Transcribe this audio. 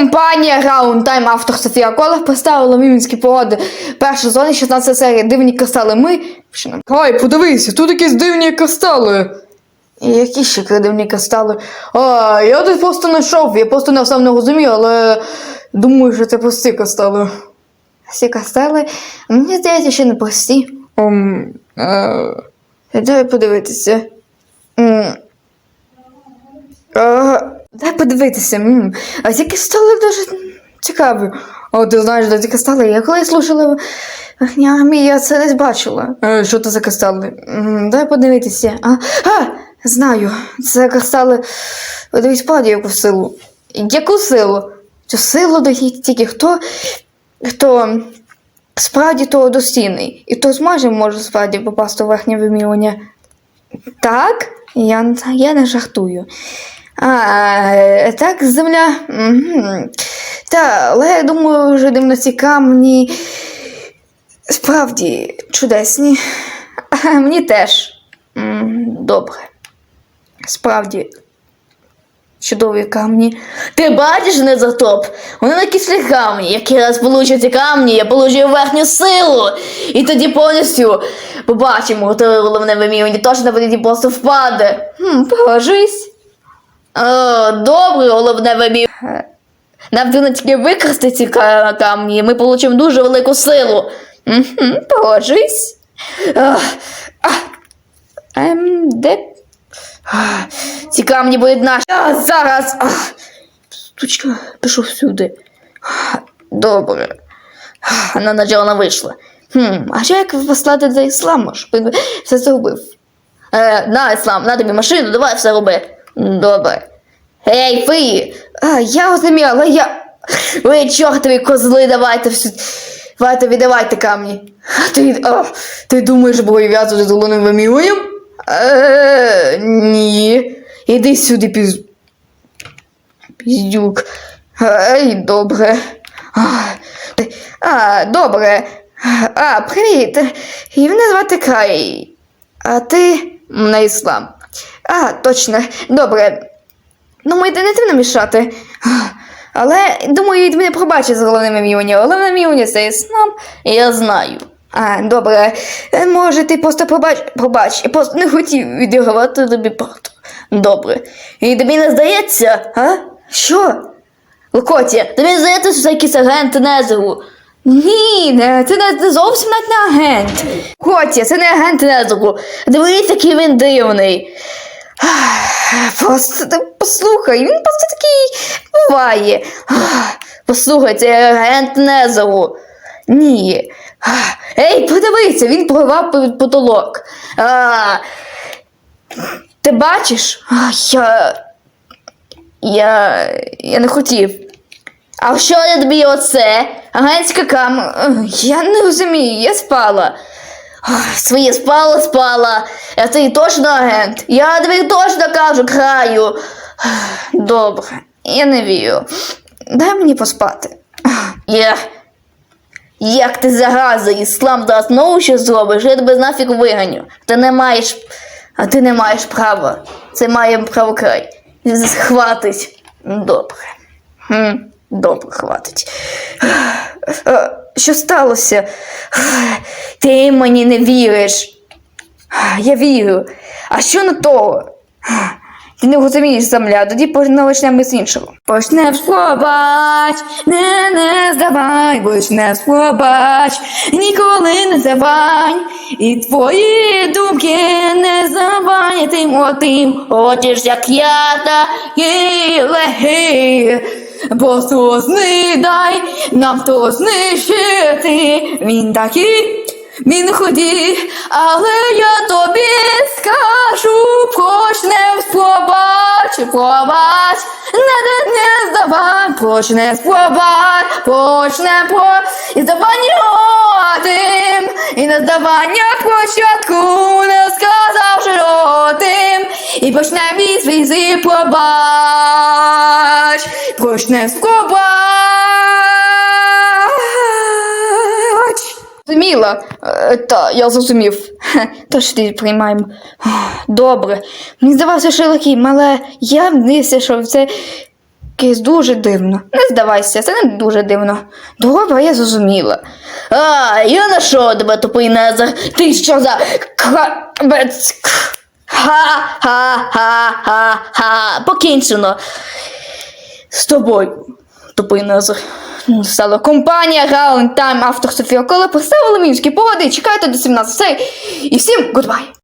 Компанія Round Time автор Софія Колах представила мімінські погоди. Перша зона, 16 серія. Дивні кристали. Ми. Гай, подивися, тут якісь дивні кристали. І які ще дивні кристали? А, я тут просто знайшов, я просто не сам не розумію, але думаю, що це прості кристали. Всі кристали? Мені здається, що не прості. Um, е, дай подивитися. М, Е, Дай подивитися. А ці кристали дуже цікаві. О, ти знаєш, де ці кристали? Я коли слушала Нямі, я це не бачила. Е, що це за кристали? М, Дай подивитися. А, а, знаю. Це кристали. Дивись, справді яку силу. Яку силу? Цю силу дає тільки хто, хто справді того достійний. І хто зможе може справді попасти у верхнє вимірювання. Так? Я, я не жартую. А, е, так, земля. Мгм. Та, але я думаю, вже дивно камні справді чудесні. А, мені теж. Добре. Справді. Чудові камні. Ти бачиш незатоп? Вони на кислі камні. Як я раз получу ці камні, я получу верхню силу. І тоді повністю побачимо, то головне вимірювання точно буде просто впаде. Хм, погоджуюсь. О, добре, головне вимірювання. Нам потрібно тільки викрасти ці ка- камні, ми получимо дуже велику силу. Угу, погоджуюсь. Ем, де Ці камні будуть наші. Зараз. Ах, Стучка, пішов сюди. Добре. Ах, Вона начала вийшла. Хм, а що як послати до ісламу, щоб він все це робив? Е, на, іслам, на тобі машину, давай все роби. Добре. Ей, ви! А, я розумію, але я. Ви чортові козли, давайте всю. Давайте віддавайте камні. А ти. А, ти думаєш боєв'язувати з головним вимірюванням? Е, ні. Іди сюди, піз... піздюк. Ей, добре. А, добре. А, привіт. І мене звати Кай. А ти на іслам. А, точно. Добре. Думаю, не ти мішати. Але думаю, від мене пробачить з головним ім'юнім. Головним ім'юнім це і я знаю. А, добре. Може, ти просто пробач, пробач, я просто не хотів відігравати тобі парту. Добре. І тобі не здається, а? Що? Локоті, тобі не здається, що це якийсь агент Незеру? Ні, не, це не, не зовсім не агент. Котя, це не агент Незеру. Дивись, який він дивний. Просто послухай, він просто такий буває. Послухай, це агент Незеру. Ні. Ей, подивися, він під потолок. А, ти бачиш? Я. Я. Я не хотів. А що я тобі оце? Агентська кам. Я не розумію, я спала. Своє спала, спала. А ти точно агент. Я тобі точно кажу, краю. Добре, я не вірю. Дай мені поспати. Я. Як ти зараза, іслам зараз знову щось зробиш, я тебе нафіг виганю. Ти не маєш. А ти не маєш права. Це має право край. Хватить. Добре. Хм, добре, хватить. Е, Що сталося? Ти мені не віриш. Я вірю. А що на того? Ти не розумієш земля, тоді почнемо з іншого. Почнеш пробач, не, не здавай, почнеш пробач, ніколи не здавай, і твої думки не здавай, тим отим, хочеш, як я, такий легий. Просто знидай, нам то знищити, він такий, він ході, але я тобі скажу, почнем з побач, не, не, здавай, почне побач, почне по і здавання і на здавання початку не сказавши ротим, і почне із візи побач, почне з побач. Е, Та, я зрозумів. Тож ти приймаємо. Добре. Мені здавався, лакій, але я дивився, що це Якесь дуже дивно. Не здавайся, це не дуже дивно. Добре, я зрозуміла. А, я нашов тебе, тупий Незер. Ти що за крабець? Ха-ха-ха-ха-ха. Покінчено. З тобою, тупий Незер. Стала компанія Гаун Тайм автор Софія Кола поставили мінські погоди. Чекайте до 17 серій. І всім гудбай!